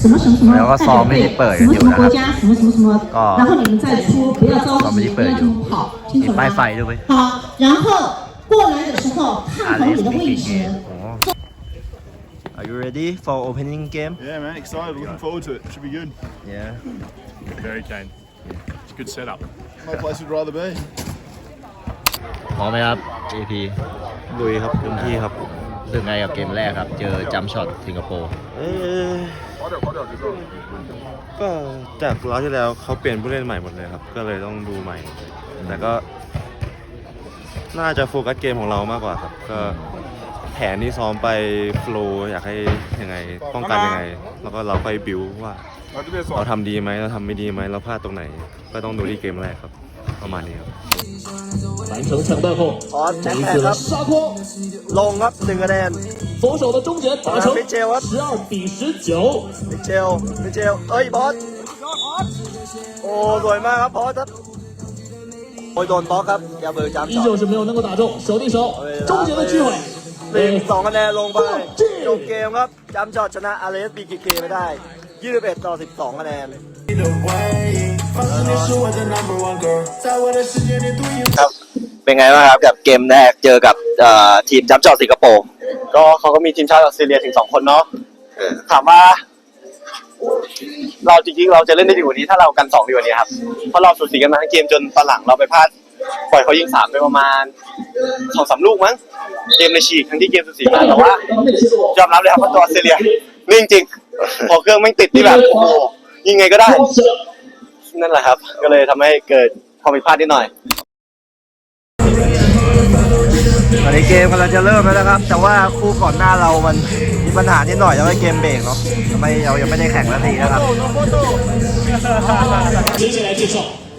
什么什么什么然后代ซ้อม 表 ไม่ได้ 队， เปิด 什么什么 อยู่นะครับ 国家，什么什么什么， ก็ 然后你们再出，不要着 ซ้อมไม่ 急， ได้ 不 เปิด 要 อ 这 ยู่ 么跑，清 มี 楚 ป้าย 吗 ไฟ？ด้วยเว้ย 好，然后过来的时候看 อา 好 เล 你 ส 的 มี 位 กี่เก 置 ม。โอ้ Are you ready for opening game Yeah, man, excited. Looking forward to it. Should be good. Yeah Very keen. It's a good setup. No place would rather be. พร้อมไหมครับ JP ลุยครับเต็มที่ครับ รู้ สึกไงกับเกมแรกครับ เจอจัมช็อตสิงคโปร์เอ้ยก็จากรอบที่แล้วเขาเปลี่ยนผู้เล่นใหม่หมดเลยครับ ก็เลยต้องดูใหม่ แต่ก็ น่าจะโฟกัสเกมของเรามากกว่าครับ ก็แผนที่ซ้อมไปโฟลว์อยากให้ยังไงป้องกันยังไง แล้วก็เราไปบิวว่าเราทำดีไหมเราทำไม่ดีไหมเราพลาดตรงไหน ก็ต้องดูที่เกมแรกครับ ประมาณนี้ครับ 完成抢断后， พอส 这一次的杀锅， ลงครับหนึ่งคะแนน 佛手的终结打成 มิเชลครับ 十二比十九。 มิเชลมิเชลเอ้ยบอสโอ้สวยมากครับพอสครับโอ้ยโดนบล็อกครับอย่าเบื่อจัม 依 ช็อต 旧是没有能够打中，手递手，终结的机会。 หนึ่ง 对 สองคะแนนลงไปจบเกมครับจัมช็อตชนะอาร์เรสบีเคไปได้21ต่อ 12คะแนน ครับ เป็นไงบ้างครับกับเกมแรกเจอกับเอ่อทีมจัมช็อตสิงคโปร์ก็เขาก็มีทีมชาติออสเตรเลียถึงสองคนเนาะถามว่า เราจริงๆ เราจะเล่นได้ดีกว่านี้ถ้าเรากันสองดีกว่านี้ครับเพราะเราสูสีกันมาทั้งเกมจนตอนหลังเราไปพลาดปล่อยเขายิงสามไปประมาณสองสามลูกมั้งเกมในฉีกทั้งที่เกมสูสีมาแต่ว่ายอมรับเลยครับว่าตัวออสเตรเลียนิ่งจริงพอเครื่องไม่งติดที่แบบโอ้โหยิงไงก็ได้ นั่นแหละครับ ก็เลยทำให้เกิดความผิดพลาดนิดหน่อย ตอนนี้เกมกำลังจะเริ่มแล้วนะครับ แต่ว่าคู่ก่อนหน้าเรามันมีปัญหานิดหน่อยทำให้เกมเบรกเนาะทำไมเรายังไม่ได้แข่งนาทีนะครับ 接下来介绍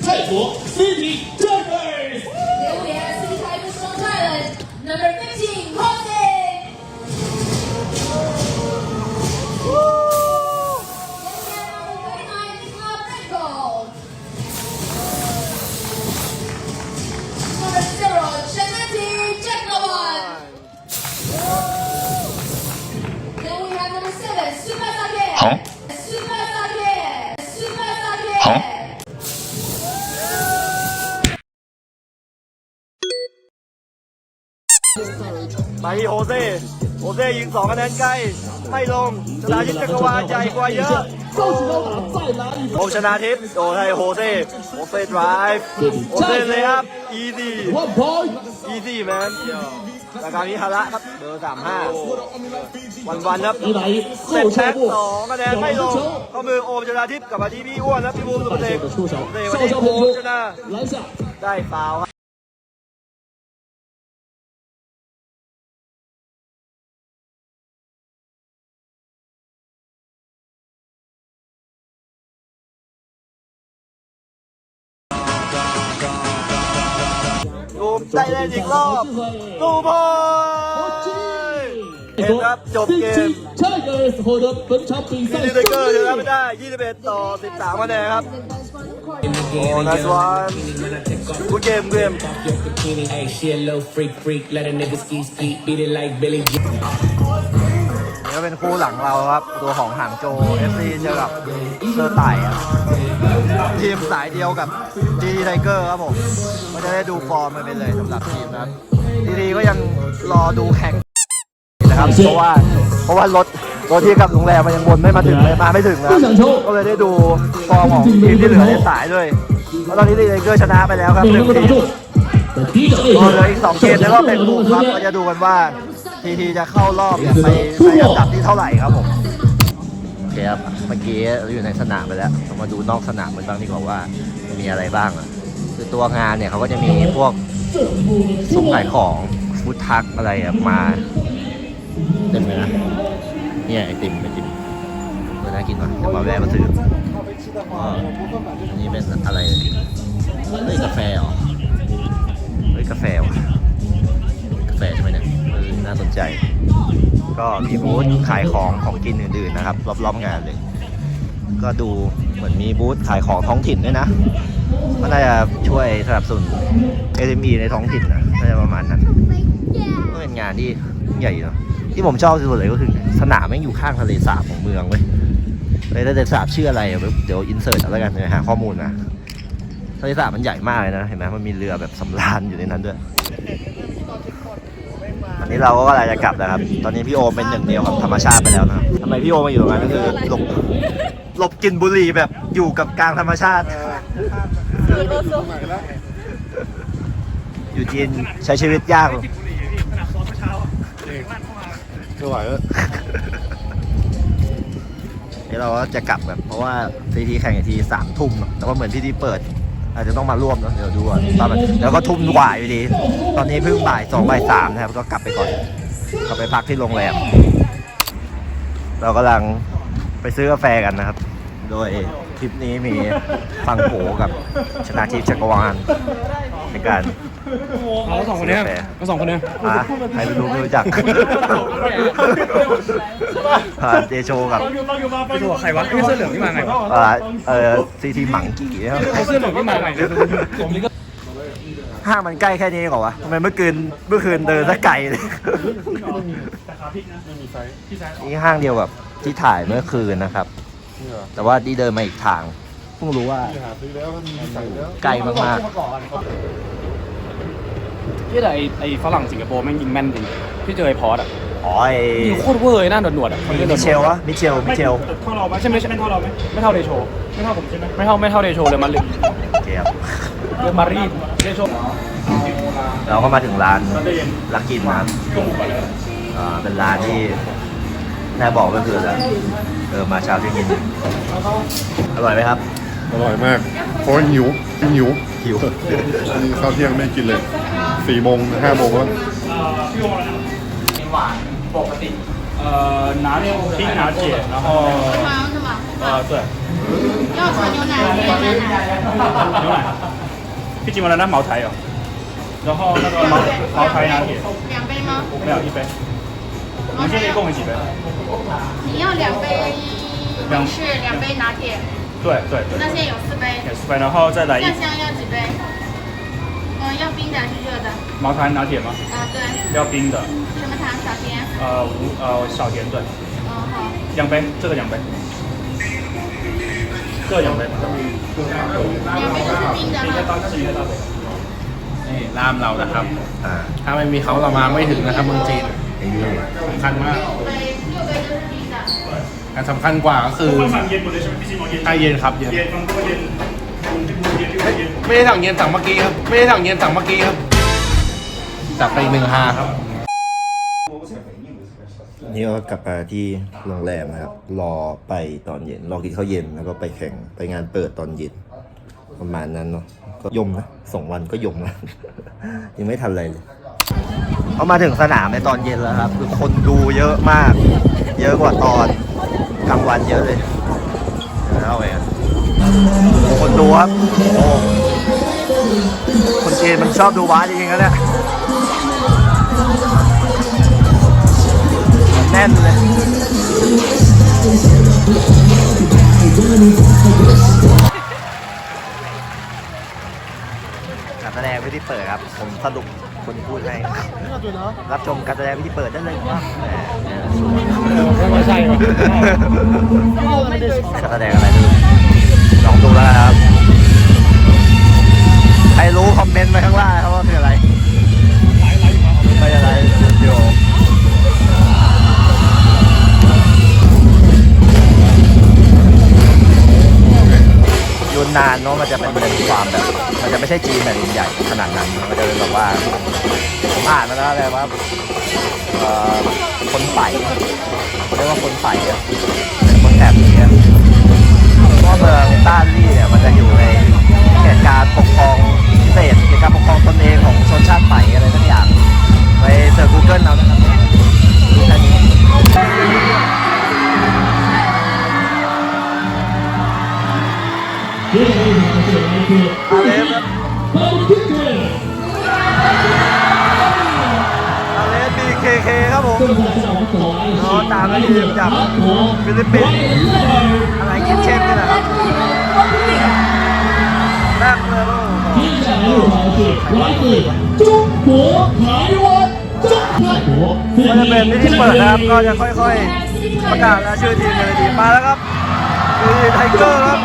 泰国 City Drivers。 12คะแนนใกล้ไม่ลงชนะทิพย์จักรวาลใหญ่กว่าเยอะโอชนาทิพย์โอ้ยโฮเซ่โฮเซ่ดラฟ์โฮเซ่เลยครับอี easy easy แมนรายการนี้ฮาระครับเบอร์สามห้าวันวันครับเสร็จแท็กสองคะแนนไม่ลงข้อมือโอมชนาทิพย์กับมาที่พี่อ้วนและพี่บูมสุภเดชเดชวันนี้โอชนะได้ฟาวครับ ได้เลนด์อีกรอบดูบอยเกมครับจบเกมใช่เลดเนจเกอร์ชนะคแล้ไม่ได้ 21 ต่อ 13คะแนนครับโอ้นัสวันกูเกมเกม Hey, ก็เป็นคู่หลังเราครับ ตัวของหางโจเอฟซีเจอกับเซอร์ไต่ครัทีมสายเดียวกับจีไทเกอร์ครับผมก็จะได้ดูฟอร์มไปเลยสำหรับทีมนะครับดีๆก็ยังรอดูแข่งนะครับเพราะว่าเพราะว่ารถรถที่กับโรงแรมมันยังวนไม่มาถึงเลยมาไม่ถึงนะก็เลยได้ดูฟอร์มของทีมที่เหลือในสายด้วยเพราะตอนนี้ดีไทเกอร์ชนะไปแล้วครับหนึ่งทีมเลยอีกสองเกมแล้วก็เป็นคู่ครับเราจะดูกันว่า ทีทีจะเข้ารอบเนี่ยไปไปอันดับที่เท่าไหร่ครับผมโอเคครับเมื่อกี้เราอยู่ในสนามไปแล้วเรามาดูนอกสนามกันบ้างดีกว่าว่ามีอะไรบ้างอะคือตัวงานเนี่ยเขาก็จะมีพวกซุ้มขายของฟู้ดทักอะไรอะมาเต็มเลยนะเนี่ยไอติมไอติมเออน่ากินว่ะเดี๋ยวมาแวะมาซื้ออ๋ออันนี้เป็นอะไรเฮ้ยกาแฟเหรอเฮ้ยกาแฟว่ะาสนใจ ก็มีบูธขายของของกินอื่นๆนะครับ รอบๆงานเลย ก็ดูเหมือนมีบูธขายของท้องถิ่นด้วยนะก็น่าจะช่วยสนับสนุน SME ในท้องถิ่นนะน่าจะประมาณนั้นก็เป็นงานที่ใหญ่เนาะที่ผมชอบที่สุดเลยก็คือสนามแม่งอยู่ข้างทะเลสาบของเมืองเว้ยเลยทะเลสาบชื่ออะไรเดี๋ยวอินเสิร์ตเอาแล้วกันเดี๋ยวหาข้อมูลมาทะเลสาบมันใหญ่มากเลยนะเห็นไหมมันมีเรือแบบสำราญอยู่ในนั้นด้วย อนนี้เราก็กำลังจะกลับนะครับ ตอนนี้พี่โอมเป็นหนึ่งเดียวกับธรรมชาติไปแล้วนะครับทำไมพี่โอมมาอยู่ตรงนั้นก็คือหลบหลบกลินบุหรี่แบบอยู่กับกลางธรรมชาติ อยู่จีนใช้ชีวิตยากไม่ไหวแล้วเดี๋ยวเราก็จะกลับแบบเพราะว่าซีทีแข่งอีกทีสามทุ่มอะแต่ว่าเหมือนที่ที่เปิด อาจจะต้องมาร่วมเนะเดี๋ยวดูก่อนตอนนั้นแล้วก็ทุ่มกว่าอยู่ดี ตอนนี้เพิ่งบ่ายสองบ่ายสามนะครับ ก็กลับไปก่อน กลับไปพักที่โรงแรม เรากำลังไปซื้อกาแฟกันนะครับ โดยทริปนี้มีฟังโผกับชนะทิพย์จักรวาลในการ เอาสองคนเนี้ยซื้กาแฟเอาสองคนเนี้ยอะใครไม่รู้ไม่รู้จักผ่านเจโชกับไปดูกับใครวะไอ้เสื้อเหลืองที่มาไงวะอ่าเออซีทีหมังกี้นะครับไอ้เสื้อเหลืองที่มาไงเนี่ยผมนี่ก็ห้างมันใกล้แค่นี้เหรอวะทำไมเมื่อคืนเมื่อคืนเดินสักไกลเลยนี่ห้างเดียวกับที่ถ่ายเมื่อคืนนะครับ แต่ว่าที่เดินมาอีกทางเพิ่งรู้ว่าหาซื้อแล้วมันมีใส่แล้วไกลมาก ที่แต่ไอ้ไอ้ฝรั่งสิงคโปร์แม่งยิงแม่นจริงที่เจอไอ้พอร์ตอะๆอ๋อไอยิงโคตรเวอร์ไอ้หน้าหนวดๆอะคนนี้หนวมิดๆเชลวะมิเชลมิเชลเท่าเราไหมใช่ไหมใช่ไม่เท่าเราไหมไม่เท่าเดโชไม่เท่าผมใช่ไหมไม่เท่าไม่เท่าเดโชเลยมาริเกียบเรือมารีเดโชเราก็มาถึงร้านลักกินนะครับอ่าเป็นร้านที่แม่บอกก็คือแล้วเออมาเช้าที่กินอร่อยไหมครับอร่อยมากเพราะว่าหิวหิวหิวนี่ข้าวเที่ยงไม่กินเลย สี่โมงห้าโมงแล้ว หวานปกติเอ่อ拿冰拿铁然后是吗？呃对要喝牛奶还是椰奶？牛奶毕竟完了那茅台有然后那个茅茅台拿铁两杯吗？没有一杯你们现在一共有几杯你要两杯美式，两杯拿铁，对对对那现在有四杯。也是杯然后再来一酱香要几杯？ 嗯，要冰的还是热的？茅台拿铁吗啊，对。要冰的什么糖？少甜。呃无呃小甜对嗯，好。两杯这个两杯各两杯两杯都是冰的哈。是一个大杯 นี่ล่ามเรานะครับ อ่า ถ้าไม่มีเขาเรามาไม่ถึงนะครับเมืองจีน ไอ้นี่ สำคัญมาก 六杯，六杯都是冰的。 การสำคัญกว่าก็คือ 会放烟不对是毕竟有烟 ถ้าเย็นครับเย็น 烟放多烟烟这个烟 ไม่ได้สั่งเย็นสั่งเมื่อกี้ครับ ไม่ได้สั่งเย็นสั่งเมื่อกี้ครับจับไปอีกหนึ่งฮาครับ นี่ก็กลับมาที่โรงแรมนะครับ รอไปตอนเย็น รอกินข้าวเย็นแล้วก็ไปแข่งไปงานเปิดตอนเย็น ประมาณนั้นเนาะก็ยมนะสองวันก็ยมแล้ว ยังไม่ทันอะไรเลยเขามาถึงสนามในตอนเย็นแล้วครับคือคนดูเยอะมาก เยอะกว่าตอนกลางวันเยอะเลยเดี๋ยวเอาไปกัน คนดูครับโอ้คนจีนมันชอบดูบาสจริงๆนะเนี่ยแน่นเลยการแสดงวิธีเปิดครับ ผมสรุปคนพูดให้รับชมการแสดงวิธีเปิดได้เลยครับแหมไม่ใช่การแสดงอะไร ดูแล้วครับ ใครรู้คอมเมนต์ไว้ข้างล่างครับว่าคืออะไรไม่อะไรเดี๋ยวยุนนานเนาะมันจะเป็นเป็นความแบบ มันจะไม่ใช่จีนแบบใหญ่ขนาดนั้น มันจะเป็นแบบว่าผมอ่านมาแล้วอะไรว่าคนไฝ่เขาเรียกว่าคนไฝ่เป็นคนแถบ เมืองต้านลี่เนี่ยมันจะอยู่ในเขตการปกครองพิเศษเขตการปกครองตนเองของชนชาติไฝ่อะไรสักอย่างไปเสิร์ชกูเกิลเอานะครับดูแค่นี้อาเลยครับ เคครับผมรอตามไาทีมจับฟิลิปปินส์อะไรคิดเช่นนี่แหละครับแรกเลยครับที่จะรู้ความสุขร้อยปีจุ๊บหัวหายวัดจุ๊บหัวก็จะเป็นที่เปิดนะครับก็จะค่อยๆ ประกาศและชื่อทีมเลยดีมาแล้วครับคือไทเกอร์ครับ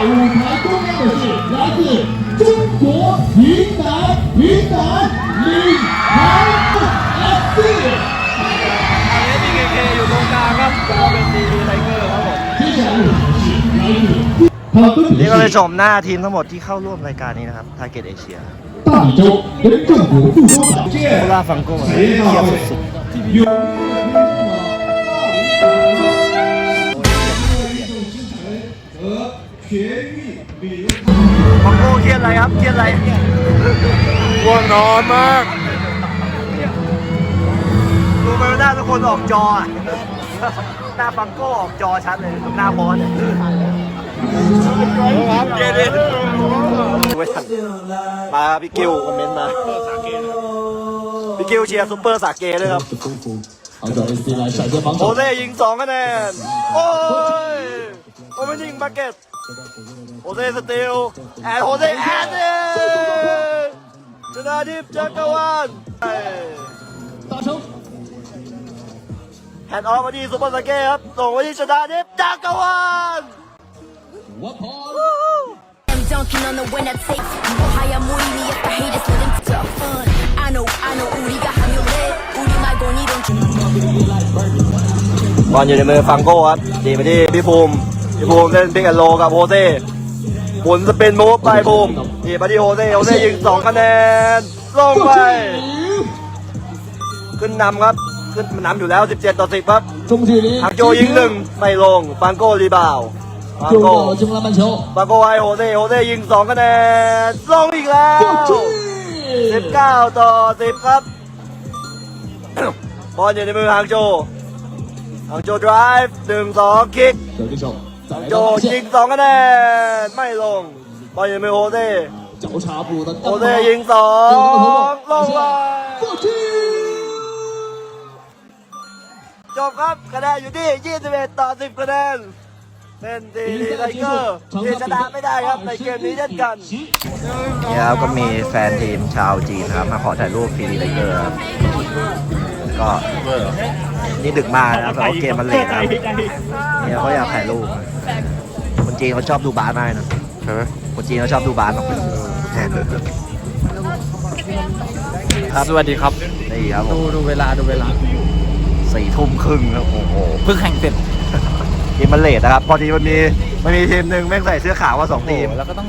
จุ๊บหัวผีตาผีตาลิงหายเอฟซี นดีไทเกอร์ครับผม 接下来入场是来自他们分 นี่ 别 ก็เลย 是 ชมหน้าทีมทั้งหมดที่เข้าร่วมรายการนี้นะครับ ทาเกตเอเชีย 大理州跟正国副州长 โคราฟังโก้เทียบสุด 有。 ๆฟังโก้เครียดอะไรครับ เครียดอะไร ง่วงนอนมาก ดูไปว่าหน้าทุกคนออกจออะ หน้าฟังก้ออกจอชัดเลย หน้าบอลเนี่ยเไม่ทันมาพี่กิวคอมเมนต์มาพี่กิวเชียร์ซุปเปอร์สาเกด้วยครับโอเล่ยิงสองคะแนน โอ้ยโอเมนิ่งบัคเก็ตโอเล่สติลแอนโอเล่แอนเดชนะทิพย์จักรวาล แฮนด์ออฟมาที่ซุปเปอร์สาเกครับ ส่งไปที่ชนะทิพย์จักรวาล I'm dunking on the one that takes 뭐 하얀 무늬니 if the haters let them tough fun I know I know 우리가 하면 돼 우리 말곤 이런 บอลอยู่ในมือฟังโก้ครับดีไปที่พี่ภูมิ พี่ภูมิเล่นพิกแอนโลกับโฮเซ่หมุนสปินมูฟไปภูมิดีไปที่โฮเซ่ โฮเซ่ยิงสองคะแนน ลงไป ขึ้นนำครับ ขึ้นนำอยู่แล้ว 17 ต่อ 10 ครับ 中距离 ฮักโจยิงหนึ่งไม่ลง ฟังโก้รีบาวด์ฟัง 中 โก้ 到了进攻篮板球， ฟังโก้ให้โฮเซ่ โฮเซ่ยิงสองคะแนน ลงอีกแล้ว 19 ต่อ 10 ครับ บอลอยู่ในมือฮังโจฮังโจ drive หนึ่งสองคิก 有这手，再来 โจ 个发 ยิง 现， สองคะแนน ไม่ลง บอลอยู่ในมือโฮเซ่ 交叉步的 โฮเซ่ยิงสองลงไป จบครับคะแนนอยู่ที่ 21 ต่อ 10คะแนน เป็นดีดีไทเกอร์ที่ชนะไม่ได้ครับในเกมนี้เช่นกันนี่ครับก็มีแฟนทีมชาวจีนครับ มาขอถ่ายรูปพีดีไทเกอร์ครับก็นี่ดึกมากนะครับเพราะว่าเกมมันเลทครับเนี่ยเขาอยากถ่ายรูปคนจีนเขาชอบดูบาสมากนะใช่ไหมคนจีนเขาชอบดูบาสเนอะครับสวัสดีครับนี่ครับผดูมดูเวลาดูเวลา สี่ทุ่มครึ่งครับโอ้โหเพิ่งแข่งเสร็จทีมมันเลทนะครับ พอดีมันมีมันมีทีมหนึ่งแม่งใส่เสื้อขาวมาสองทีม แล้วก็ต้อง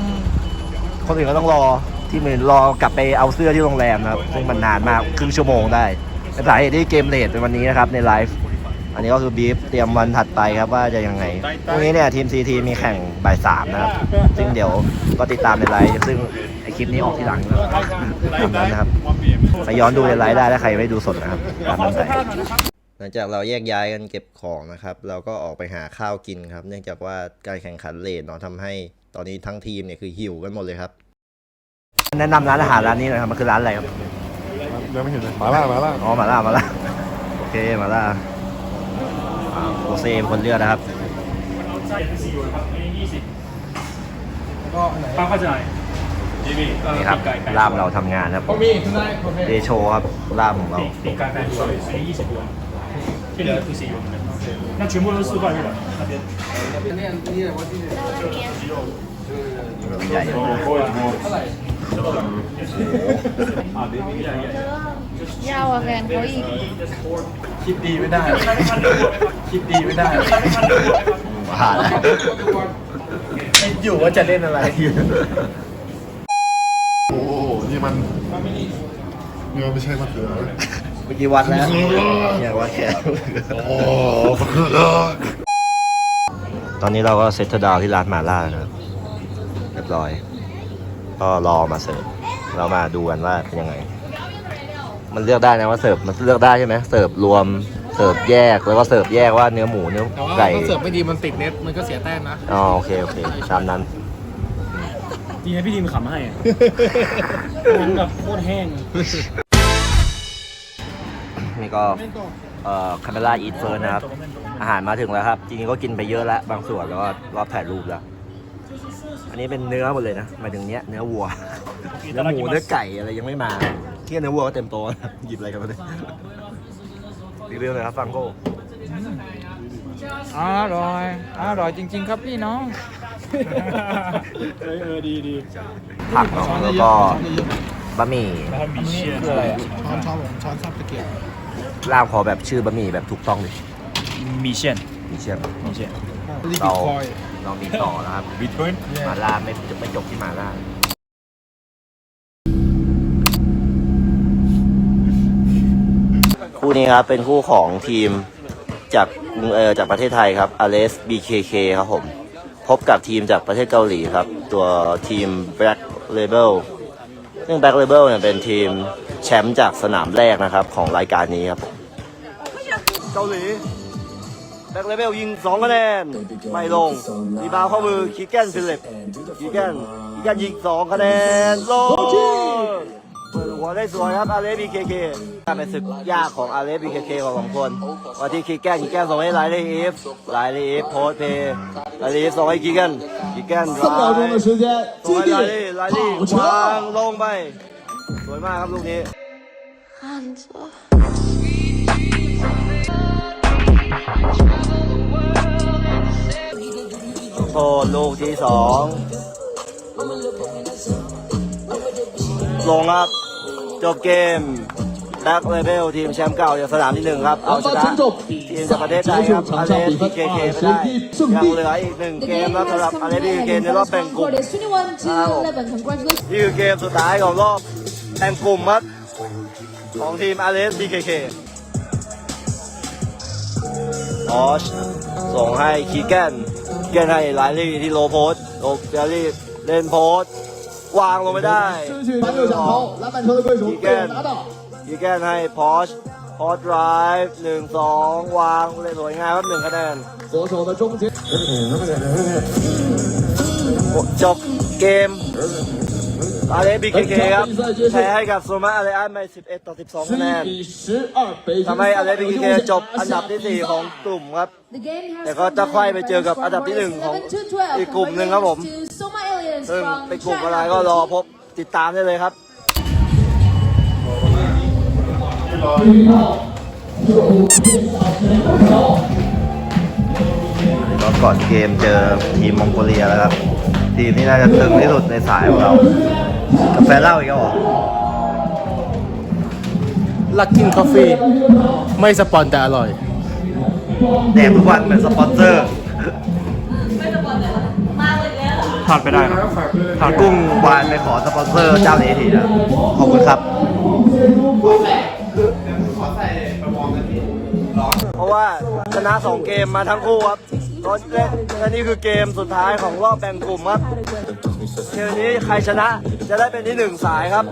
คนอื่นก็ต้องรอทีมอื่นรอกลับไปเอาเสื้อที่โรงแรมนะครับ ซึ่งมันนานมากครึ่งชั่วโมงได้เป็นสาเหตุที่เกมเลทเป็นวันนี้นะครับในไลฟ์อันนี้ก็คือบีฟเตรียมวันถัดไปครับว่าจะยังไงพรุ่งนี้เนี่ยทีมซีทีมีแข่งบ่ายสามนะครับ ซึ่งเดี๋ยวก็ติดตามในไลฟ์ซึ่งไอคลิปนี้ออกที่หลังนะครับตามนั้นนะครับไปย้อนดูในไลฟ์ได้ถ้าใครไม่ดูสดนะครับตามนั้นไป หลังจากเราแยกย้ายกันเก็บของนะครับ เราก็ออกไปหาข้าวกินครับ เนื่องจากว่าการแข่งขันเลทเนาะทำให้ตอนนี้ทั้งทีมเนี่ยคือหิวกันหมดเลยครับ แนะนำร้านอาหารร้านนี้หน่อยครับมันคือร้านอะไรครับยังไม่เห็นเลยหมาล่าหมาล่าอ๋อหมาล่าหมาล่าโอเคหมาล่าอ่าโอเซเคนเลือกนะครับ ไส้เป็นสี่ครับอัยี่สิบก็อัไหนป้าเข้าใจยี่สินี่ครับลาบเราทำงานครับเดโชครับลาบของเรา ปีกไก่แปดส่วนใช้ยี่สิบด่วน 这里不是有的，那全部都是四块是吧？那边。 ใหญ่ ยาวอะแฟนเขาอีก คิดดีไม่ได้ คิดดีไม่ได้ ผ่านแล้ว ไม่อยู่ว่าจะเล่นอะไร โอ้โหนี่มันนี่มันไม่ใช่มะเขือ เ มื่อกี้วัดแล้วเนี่ยวัดแขนโอ้มะเขือตอนนี้เราก็เซตเตอร์ดาวน์ที่ร้านมาล่าแล้วนะครับเรียบร้อย ก็รอมาเสิร์ฟเรามาดูกันว่าเป็นยังไง มันเลือกได้นะว่าเสิร์ฟมันเลือกได้ใช่ไหมเสิร์ฟรวมเสิร์ฟแยกแล้วก็เสิร์ฟแยกว่าเนื้อหมูเนื้อแต่ว่าไก่ถ้าเสิร์ฟไม่ดีมันติดเน็ตมันก็เสียแต้มนะอ๋อโอเคโอเคตามนั้นดีนะพี่ดีมขำให้อะมันแบบโคตรแห้ง นี่ก็เอ่อคาเมล่าอีทเฟิร์นะครับ อาหารมาถึงแล้วครับ จริงๆก็กินไปเยอะแล้ว บางส่วนแล้วก็รอบถ่ายรูปแล้ว อันนี้เป็นเนื้อหมดเลยนะหมายถึงเนี้ยเนื้อวัว เนื้อหมูเนื้อไก่อะไรยังไม่มาที่เนื้อวัวก็เต็มโต๊ะนะหยิบอะไรกันมาเลยรีวิวหน่อยครับฟังโก้อร่อย อร่อยจริง ๆ ครับพี่น้อง เออเออดีดีผักเนาะแล้วก็บะหมี่แล้วมีเชี่ยคืออะไรอะ ล่ามขอแบบชื่อบะหมี่แบบถูกต้องดิมีเชี่ยนมีเชียงมีเชี่ยนเราเรามีต่อนะครับบิทคอยน์หมาล่าไม่ไม่จบที่หมาล่าคู่นี้ครับ เป็นคู่ของทีมจากเอ่อจากประเทศไทยครับ a l e s BKK ครับผม พบกับทีมจากประเทศเกาหลีครับ ตัวทีม Black Label ซึ่ง Black Label เนี่ยเป็นทีม แชมป์จากสนามแรกนะครับ ของรายการนี้ครับเกาหลีแบ็กเลเวลยิง2คะแนนไม่ลงรีบาวเข้ามือคีแกนฟิลิปคีแกนคิกแกนยิง2คะแนนลงเปิดหัวได้สวยครับอาเลบีเคเคการเป็นศึกยากของอาเลบีเคเคของสองคนวันที่คีแกนคิกแกนส่งให้ไลท์เลอีฟไลท์เลอีฟโพสเพย์ไลท์เลอีฟส่งให้คีแกนคิกแกนไลท์ส่งให้ไลท์ไลท์ลงไป สวยมากครับลูกนี้โทษลูกที่สองลงครับ จบเกมแบ็คเลเวลทีมแชมป์เก่าจากสนามที่หนึ่งครับ เอาชนะทีมจากประเทศไทยครับอาเลสเคเคไม่ได้ยังเหลืออีกหนึ่งเกมแล้วสำหรับอาเลสพีเคเคในรอบแบ่งกลุ่มนี่คือเกมสุดท้ายของรอบ แบ่งกลุ่มมัดของทีมอาร์เอสบีเคเคออชส่งให้คีแกนแกนให้ไลลี่ที่โลโพสโลเจลี่เล่นโพสวางลงไม่ได้คีแกนคีแกนให้พอชพอดไรฟ์หนึ่งสองวางเลยสวยงามครับหนึ่งคะแนนจบเกม อาเลบีเคเคครับแพ้ให้กับโซมาอาเลอันไป11 ต่อ 12คะแนนทำให้อาเลบีเคเคจบอันดับที่ 4 ของกลุ่มครับ แต่ก็จะค่อยไปเจอกับอันดับที่ 1 ของอีกกลุ่มหนึ่งครับผม ซึ่งเป็นกลุ่มอะไรก็รอพบติดตามได้เลยครับก็ก่อนเกมเจอทีมมองโกเลียแล้วครับ ทีมที่น่าจะตึงที่สุดในสายของเรา กาแฟเหล้าอีกแล้วเหรอลักกินกาแฟไม่สปอนแต่อร่อย แดกทุกวันเหมือนสปอนเซอร์พลาดไปได้ครับพลาดกุ้งวานไปขอสปอนเซอร์เจ้านี้ทีนะ ขอบคุณครับ เพราะว่าชนะ 2 เกมมาทั้งคู่ครับตอนเล่นและนี่คือเกมสุดท้ายของรอบแบ่งกลุ่มครับเกมนี้ใครชนะ จะได้เป็นที่หนึ่งสายครับ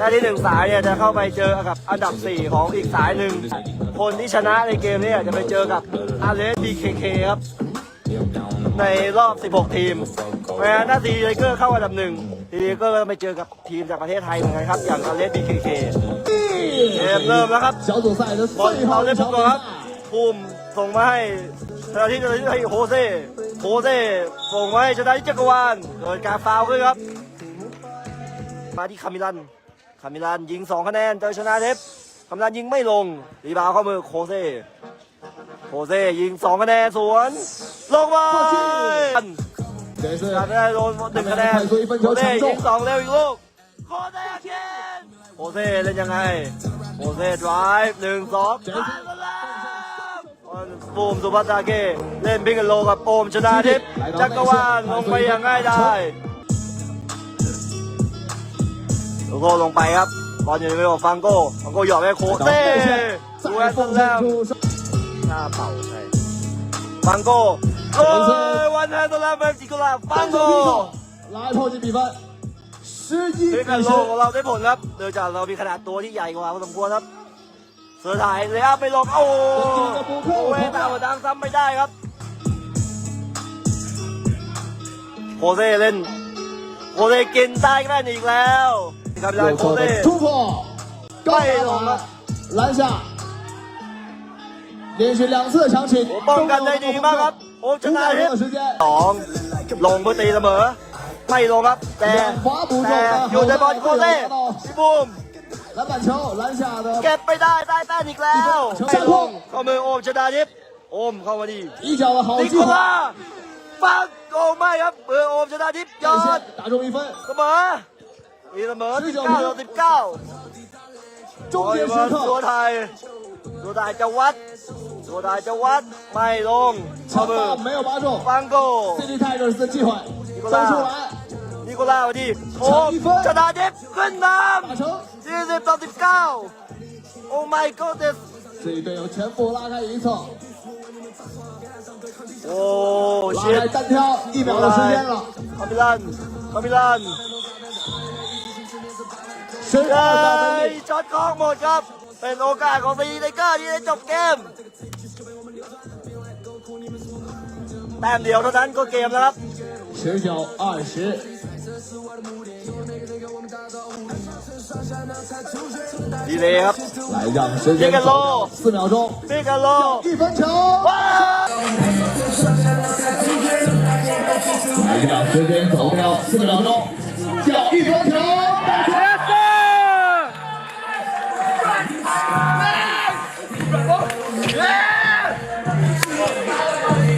ถ้าที่หนึ่งสายเนี่ยจะเข้าไปเจอกับอันดับ 4 ของอีกสายหนึ่ง คนที่ชนะในเกมนี้จะไปเจอกับอาเลสดีเคเคครับ ในรอบ 16 ทีมแพราน้าทีไทเกอร์เข้าอันดับหนึ่งทีไทเกอร์ไปเจอกับทีมจากประเทศไทยเหมือนกันครับ อย่างอาเลสดีเคเคเริ่มแล้วครับบอลเราเล่นพวกเรครับภูมิส่งมาให้ชนะที่ชนะที่โฮเซ่โฮเซ่ส่งมาให้ชนะที่จักรวาลโดยการฟาวขึ้นครับ มาที่คามิลัน คามิลันยิง2คะแนนเจอชนะทิพคามิลันยิงไม่ลง รีบาวเข้ามือโคเซ่โคเซ่ยิง2คะแนนสวน ลงมา这是การได้โดนหนึ่งคะแนน โคเซ่ยิงสองเร็วอีกลูก โคเซ่เกนโคเซ่เล่นยังไง โคเซ่ดรฟ์หนึ่งสองสามบูมสุภัตาเกเล่นพิกกันโลกับโอมชนาทิพย์จักรวาลลงไปอย่างง่ายได้ ลูกโก้ลงไปครับบอลอยู่ในมือขอฟังโก้ฟังโก้หยอดม่โคเต้ดูแอสตันแล้วหน้าเป่าใช่ฟังโก้เอ้ยวันแฮนด์แล้วแบบจิโกลาฟังโก้ไล่พอจะมีว่าซื้อยี่สิบโลของเราได้ผลครับเดยจากเรามีขนาดตัวที่ใหญ่กว่าพอสมควรครับเสือถ่ายเลยครับไปลงโอ้โหเวตาบดังซ้ำไม่ได้ครับโคเซ่เล่นโคเซ่กินใต้ก็ได้อีกแล้ว 右 โค 侧 เซ่ 的突破，高打板篮下，连续两次抢请， โอ้ป้องกันได้ดีมากครับ โอ้ช 五 นะ 秒 ทิ 钟 พ 的 ย์ 时间， สองลงเพื่อตีเสมอ ไม่ลงครับ แต่ ขวาบูโน่ แต่ ครับ อยู่ในบอลโคเซ่พี่บูม 篮板球篮下的 เก็บไปได้ได้แต้มอีกแล้ว ชนะ ไม่ลงก็มือโอมชนาทิพย์ โอมเข้ามาดี 一脚的好 นิ 计 โค 划 ล่าปังโกงไม่ครับเบอร์โอมชนะทิพย์ยอ 战 ด 线打中一分 เสมอ 你的门力高到高中极形态落台海角 what 落到 lên 超度没有把手翻过这是太罗斯计划你出来你我我地超大地震了大球谢谢大 oh my god 这一队友全部拉开一侧哦谢单挑一秒的时间了 oblanse ามิลัน 身 เฮ้ 二道分 ย 力， ช็อตคล้องหมดครับ เป็นโอกาสของซีไทเกอร์ที่จะจบเกม แต้มเดียวเท่านั้นก็เกมแล้วครับ 十九二十， ดีเลยครับ 来让时间走掉四秒钟， พิกาโล 一分球， ว้าว 来让时间走掉四秒钟，叫一分球，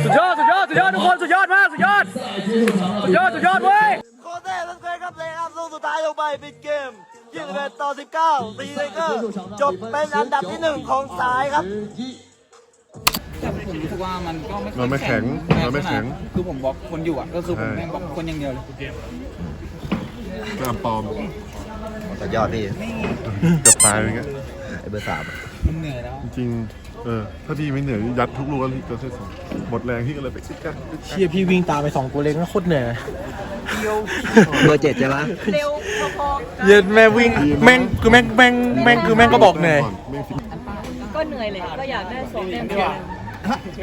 สุดยอด สุดยอด สุดยอดทุกคน สุดยอดมาก สุดยอด สุดยอด สุดยอดเว้ย โคเต้ต้นเคยครับเลยครับลูกสุดท้ายลงไปปิดเกม21ต่อ 19ตีเลเกอร์จบเป็นอันดับที่หนึ่งของสายครับ แต่ผมรู้สึกว่ามันก็ไม่แข็งมันไม่แข็งคือผมบล็อกคนอยู่อะ ก็คือผมแม่งบล็อกคนอย่างเดียวเลย กระปอมสุดยอดดิจเกับตายเลยเงี้ย ไอเบอร์สามมันเหนื่อยแล้วจริงๆเออถ้าพี่ไม่เหนื่อยยัดทุกลูกแล้วก็เส้นสองหมดแรงพี่ก็เลยไปซิกกันเชียพี่วิ่งตามไปสองตัวเล็กนะโคตรเหนื่อยเบอร์เจ็ดใช่ไหมเย็นแม่วิ่งแม่งคือแม่งแม่งแม่งคือแม่งก็บอกเหนื่อยแม่งสิก็เหนื่อยเลยก็อยากได้สองแต้มเดียว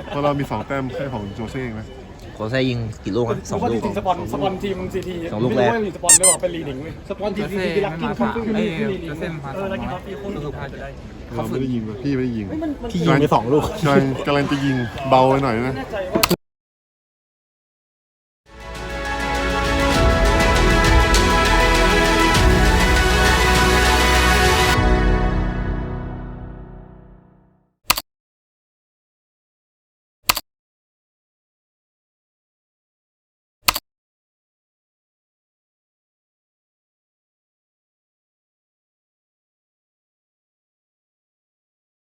เพราะเรามีสองแต้มแค่ของโจเซ่เอง นะโคเซ่ยิงกี่ลูกอะสองลูกสปอนสปอนทีมซีทีสองลูกแรก ไม่รู้ว่ามีสปอนไม่บอกเป็นลีดิงเว้ยสปอนทีมซีทีรักกินคอฟฟี่ลีดิงเออรักกินคอฟฟี่คนสุดท้ายจะได้เราไม่ได้ยิงเลยพี่ไม่ได้ยิงพี่ยิงไปสองลูกกำลังกำลังจะยิงเบาไปหน่อยนะ แน่ใจว่า